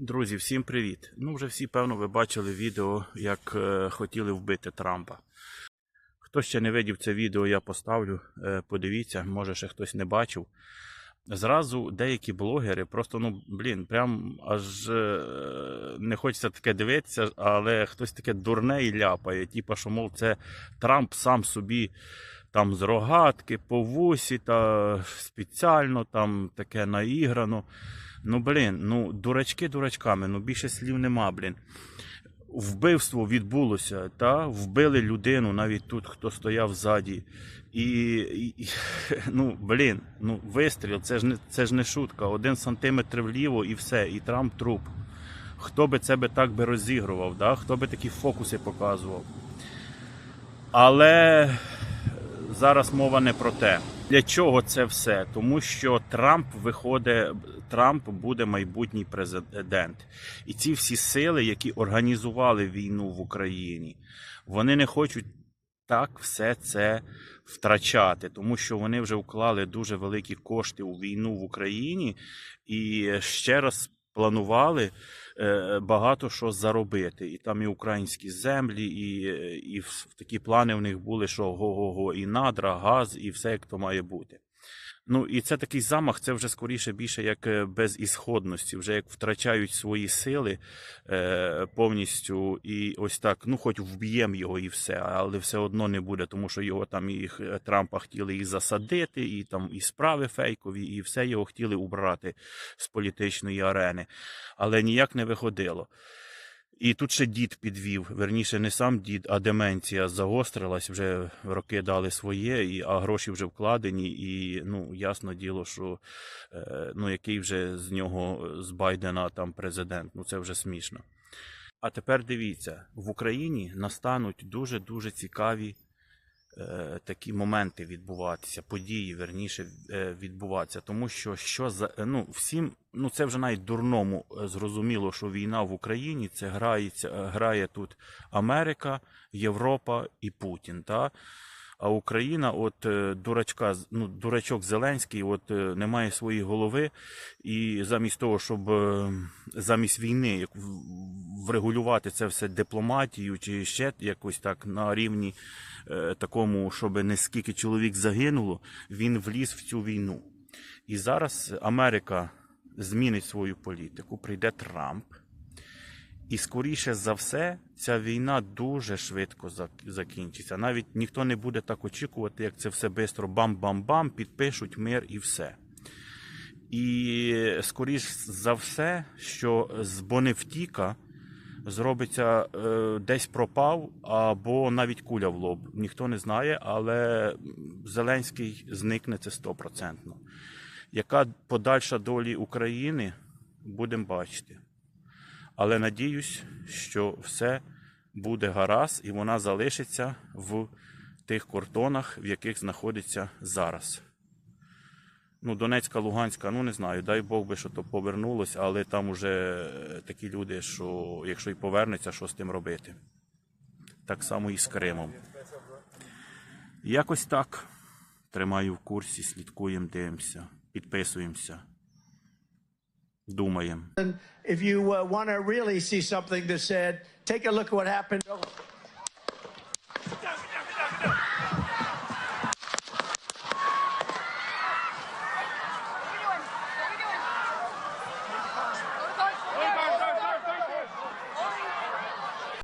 Друзі, всім привіт! Ну, вже всі, певно, ви бачили відео, як е, хотіли вбити Трампа. Хто ще не видів це відео, я поставлю. Е, подивіться, може ще хтось не бачив. Зразу деякі блогери просто, ну, блін, прям аж е, не хочеться таке дивитися, але хтось таке дурне і ляпає. Типа, що, мов, це Трамп сам собі там з рогатки, по вусі та спеціально там таке наіграно. Ну, блін, ну дурачки дурачками, ну більше слів нема, блін. Вбивство відбулося, та вбили людину, навіть тут, хто стояв ззаді. І, і ну, блін, ну вистріл, це ж не це ж не шутка. Один сантиметр вліво і все, і Трамп труп. Хто би це би так би розігрував, да? хто би такі фокуси показував. Але зараз мова не про те. Для чого це все? Тому що Трамп виходить, Трамп буде майбутній президент. І ці всі сили, які організували війну в Україні, вони не хочуть так все це втрачати, тому що вони вже вклали дуже великі кошти у війну в Україні і ще раз планували е, багато що заробити. І там і українські землі, і, і такі плани в них були, що го-го-го, і надра, газ, і все як то має бути. Ну і це такий замах, це вже скоріше більше як е, безісходності, вже як втрачають свої сили е, повністю, і ось так, ну хоч вб'ємо його і все, але все одно не буде, тому що його там їх е, Трампа хотіли і засадити, і там і справи фейкові, і все його хотіли убрати з політичної арени, але ніяк не виходило. І тут ще дід підвів, верніше, не сам дід, а деменція загострилась, вже роки дали своє, і, а гроші вже вкладені, і ну, ясно діло, що е, ну, який вже з нього, з Байдена там президент, ну це вже смішно. А тепер дивіться, в Україні настануть дуже-дуже цікаві е, такі моменти відбуватися, події, верніше, е, відбуватися. Тому що що за е, ну, всім, ну це вже навіть дурному е, зрозуміло, що війна в Україні це грається, е, грає тут Америка, Європа і Путін. Та? А Україна, от е, дурачка, ну, дурачок Зеленський, от е, не має своєї голови, і замість того, щоб е, замість війни врегулювати це все дипломатію чи ще якось так на рівні такому, щоб не скільки чоловік загинуло, він вліз в цю війну. І зараз Америка змінить свою політику, прийде Трамп. І скоріше за все, ця війна дуже швидко закінчиться. Навіть ніхто не буде так очікувати, як це все швидко бам-бам-бам, підпишуть мир і все. І скоріш за все, що з Боневтіка зробиться е, десь пропав або навіть куля в лоб. Ніхто не знає, але Зеленський зникне це стопроцентно. Яка подальша долі України, будемо бачити. Але надіюсь, що все буде гаразд і вона залишиться в тих кордонах, в яких знаходиться зараз. Ну, Донецька, Луганська, ну не знаю, дай Бог би, що то повернулося, але там уже е, такі люди, що якщо й повернеться, що з тим робити. Так само і з Кримом. Якось так. Тримаю в курсі, слідкуємо, дивимося, підписуємося, думаємо. If you uh, want to really see something that said, take a look at what happened